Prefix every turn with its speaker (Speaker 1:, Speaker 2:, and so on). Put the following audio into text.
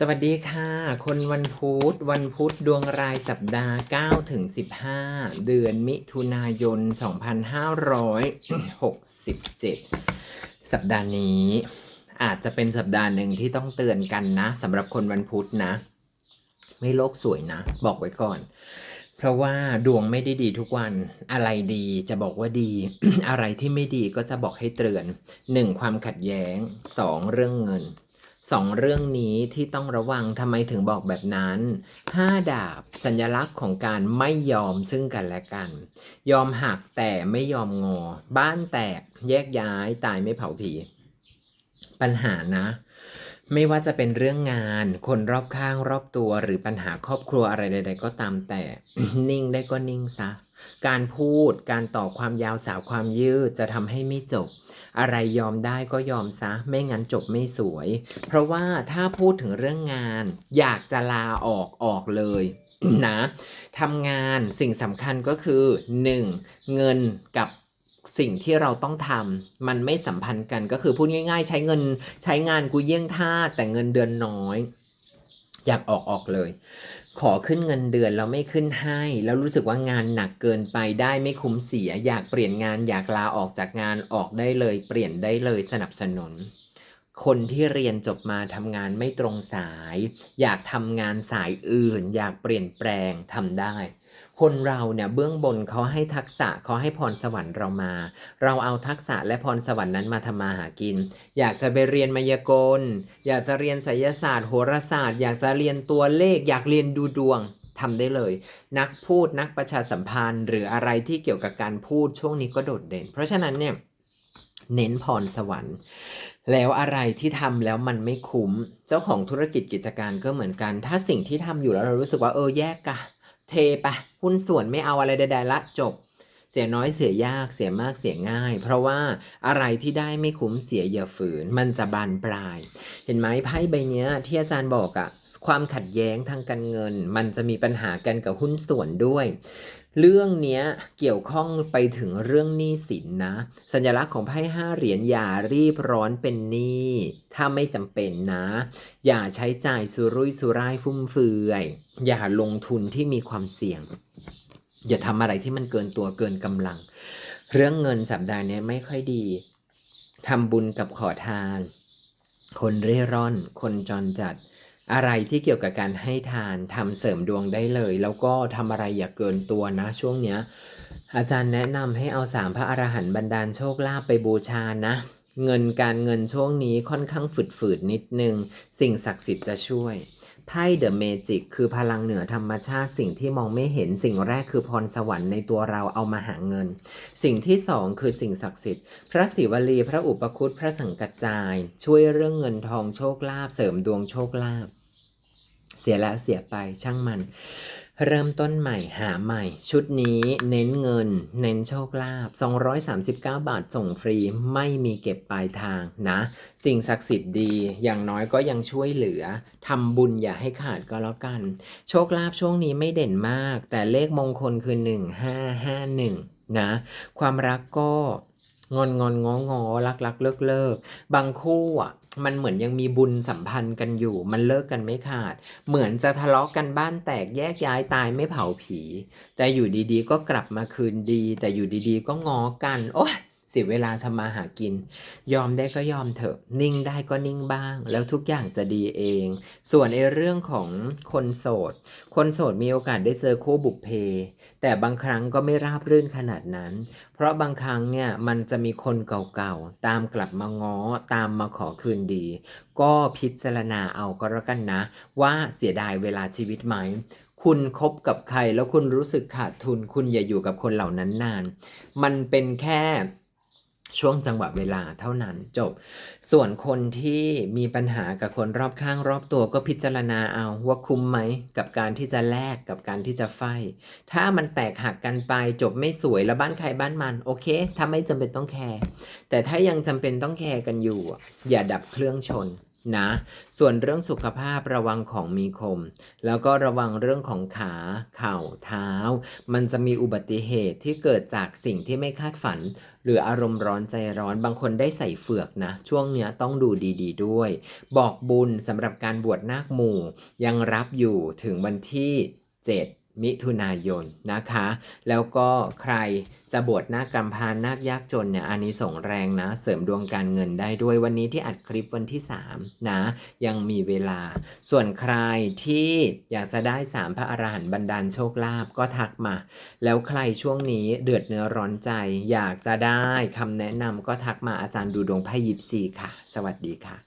Speaker 1: สวัสดีค่ะ คนวันพุธวันพุธดวงรายสัปดาห์9ถึง15 เดือนมิถุนายน 2567 สัปดาห์นี้อาจจะเป็นสัปดาห์หนึ่งที่ต้องเตือนกันนะสำหรับคนวันพุธนะ ไม่โลกสวยนะ บอกไว้ก่อน เพราะว่าดวงไม่ได้ดีทุกวันอะไรดีจะบอกว่าดี อะไรที่ไม่ดีก็จะบอกให้เตือน 1. ความขัดแย้ง 2. เรื่องเงิน สองเรื่องนี้ที่ต้องระวังทำไมถึงบอกแบบนั้นห้าดาบสัญลักษณ์ของการไม่ยอมซึ่งกันและกัน ยอมหักแต่ไม่ยอมงอ บ้านแตกแยกย้ายตายไม่เผาผี ปัญหานะ ไม่ว่าจะเป็นเรื่องงาน คนรอบข้างรอบตัวหรือปัญหาครอบครัวอะไรใด ๆ ก็ตามแต่ นิ่งได้ก็นิ่งซะ การพูดการต่อความยาวสาวความยืดจะทำให้ไม่จบ อะไรยอมได้ก็ยอมซะ ไม่งั้นจบไม่สวย เพราะว่าถ้าพูดถึงเรื่องงาน อยากจะลาออกออกเลยนะทำงานสิ่งสำคัญก็คือ 1. เงินกับสิ่งที่เราต้องทำมันไม่สัมพันธ์กันก็คือพูดง่าย ๆ ใช้เงินใช้งานกูเยี่ยงท่าแต่เงินเดือนน้อย อยากออกออกเลย ขอขึ้นเงินเดือนแล้วไม่ขึ้นให้ แล้วรู้สึกว่างานหนักเกินไปได้ไม่คุ้มเสีย อยากเปลี่ยนงานอยากลาออกจากงานออกได้เลย เปลี่ยนได้เลยสนับสนุน คนที่เรียนจบมาทำงานไม่ตรงสาย อยากทำงานสายอื่น อยากเปลี่ยนแปลงทำได้ คนเราเนี่ยเบื้องบนเขาให้ทักษะเขาให้พรสวรรค์เรามา เราเอาทักษะและพรสวรรค์นั้นมาทำมาหากิน อยากจะไปเรียนมายากล อยากจะเรียนไสยศาสตร์โหราศาสตร์ อยากจะเรียนตัวเลข อยากเรียนดูดวงทำได้เลย นักพูดนักประชาสัมพันธ์ หรืออะไรที่เกี่ยวกับการพูดช่วงนี้ก็โดดเด่น เพราะฉะนั้นเนี่ย เน้นพรสวรรค์ แล้วอะไรที่ทำแล้วมันไม่คุ้ม เจ้าของธุรกิจกิจการก็เหมือนกัน ถ้าสิ่งที่ทำอยู่แล้วเรารู้สึกว่าเออแยกกะเทไปหุ้นส่วนไม่เอาอะไรใดๆละจบ สียน้อยเสียยากเสียมากเสียง่าย เพราะว่าอะไรที่ได้ไม่คุ้มเสียอย่าฝืน มันจะบานปลาย เห็นไหมไพ่ใบเนี้ยที่อาจารย์บอกอะความขัดแย้งทางการเงิน มันจะมีปัญหากันกับหุ้นส่วนด้วย เรื่องเนี้ยเกี่ยวข้องไปถึงเรื่องหนี้สินนะ สัญลักษณ์ของไพ่ห้าเหรียญอย่ารีบร้อนเป็นหนี้ถ้าไม่จำเป็นนะ อย่าใช้จ่ายสุรุ่ยสุร่ายฟุ่มเฟือย อย่าลงทุนที่มีความเสี่ยง อย่าทำอะไรที่มันเกินตัวเกินกำลัง เรื่องเงินสัปดาห์นี้ไม่ค่อยดีทำบุญกับขอทาน คนเร่ร่อน คนจรจัด อะไรที่เกี่ยวกับการให้ทานทำเสริมดวงได้เลย แล้วก็ทำอะไรอย่าเกินตัวนะช่วงเนี้ยอาจารย์แนะนำให้เอาสามพระอรหันต์บันดาลโชคลาภไปบูชานะ เงินการเงินช่วงนี้ค่อนข้างฝืดๆนิดนึง สิ่งศักดิ์สิทธิ์จะช่วย ไพ่เดอะเมจิกคือพลังเหนือธรรมชาติสิ่งที่มองไม่เห็นสิ่งแรกคือพรสวรรค์ในตัวเราเอามาหาเงิน สิ่งที่สองคือสิ่งศักดิ์สิทธิ์ พระศิวลีพระอุปคุตพระสังกัจจาย ช่วยเรื่องเงินทองโชคลาภเสริมดวงโชคลาภเสียแล้วเสียไปช่างมัน เริ่มต้นใหม่หาใหม่ ชุดนี้เน้นเงิน เน้นโชคลาภ239 บาทส่งฟรีไม่มีเก็บปลายทางนะ สิ่งศักดิ์สิทธิ์ดี อย่างน้อยก็ยังช่วยเหลือทำบุญอย่าให้ขาดก็แล้วกัน โชคลาภช่วงนี้ไม่เด่นมาก แต่เลขมงคลคือ 1551 นะ ความรักก็งอนงอนงองอรักรักเลิกเลิกบางคู่อะ มันเหมือนยังมีบุญสัมพันธ์กันอยู่ มันเลิกกันไม่ขาด เหมือนจะทะเลาะกันบ้านแตกแยกย้ายตายไม่เผาผี แต่อยู่ดีๆ ก็กลับมาคืนดี แต่อยู่ดีๆ ก็งอกัน โอ๊ย เสียเวลาทำมาหากิน ยอมได้ก็ยอมเถอะ นิ่งได้ก็นิ่งบ้าง แล้วทุกอย่างจะดีเอง ส่วนในเรื่องของคนโสด คนโสดมีโอกาสได้เจอคู่บุพเพ แต่บางครั้งก็ไม่ราบรื่นขนาดนั้น เพราะบางครั้งเนี่ยมันจะมีคนเก่าๆ ตามกลับมาง้อ ตามมาขอคืนดี ก็พิจารณาเอาก็แล้วกันนะ ว่าเสียดายเวลาชีวิตไหมคุณคบกับใครแล้วคุณรู้สึกขาดทุน คุณอย่าอยู่กับคนเหล่านั้นนาน มันเป็นแค่ ช่วงจังหวะเวลาเท่านั้นจบ ส่วนคนที่มีปัญหากับคนรอบข้างรอบตัวก็พิจารณาเอาว่าคุ้มไหมกับการที่จะแลกกับการที่จะไฟ ถ้ามันแตกหักกันไปจบไม่สวยแล้วบ้านใครบ้านมัน โอเคถ้าไม่จำเป็นต้องแคร์แต่ถ้ายังจำเป็นต้องแคร์กันอยู่อะอย่าดับเครื่องชน นะ ส่วนเรื่องสุขภาพระวังของมีคม แล้วก็ระวังเรื่องของขาเข่าเท้า มันจะมีอุบัติเหตุที่เกิดจากสิ่งที่ไม่คาดฝัน หรืออารมณ์ร้อนใจร้อนบางคนได้ใส่เฟือกนะ ช่วงเนี้ยต้องดูดีๆด้วย บอกบุญสำหรับการบวชนาคหมู่ ยังรับอยู่ถึงวันที่ 7 มิถุนายนนะคะ แล้วก็ใครจะบวชนาคกำพร้านาคยากจนเนี่ยอันนี้ส่งแรงนะ เสริมดวงการเงินได้ด้วยวันนี้ที่อัดคลิปวันที่ 3 นะ ยังมีเวลา ส่วนใครที่อยากจะได้สามพระอรหันต์บันดาลโชคลาภก็ทักมา แล้วใครช่วงนี้เดือดเนื้อร้อนใจ อยากจะได้คำแนะนำก็ทักมาอาจารย์ดูดวงไพ่ยิปซีค่ะ สวัสดีค่ะ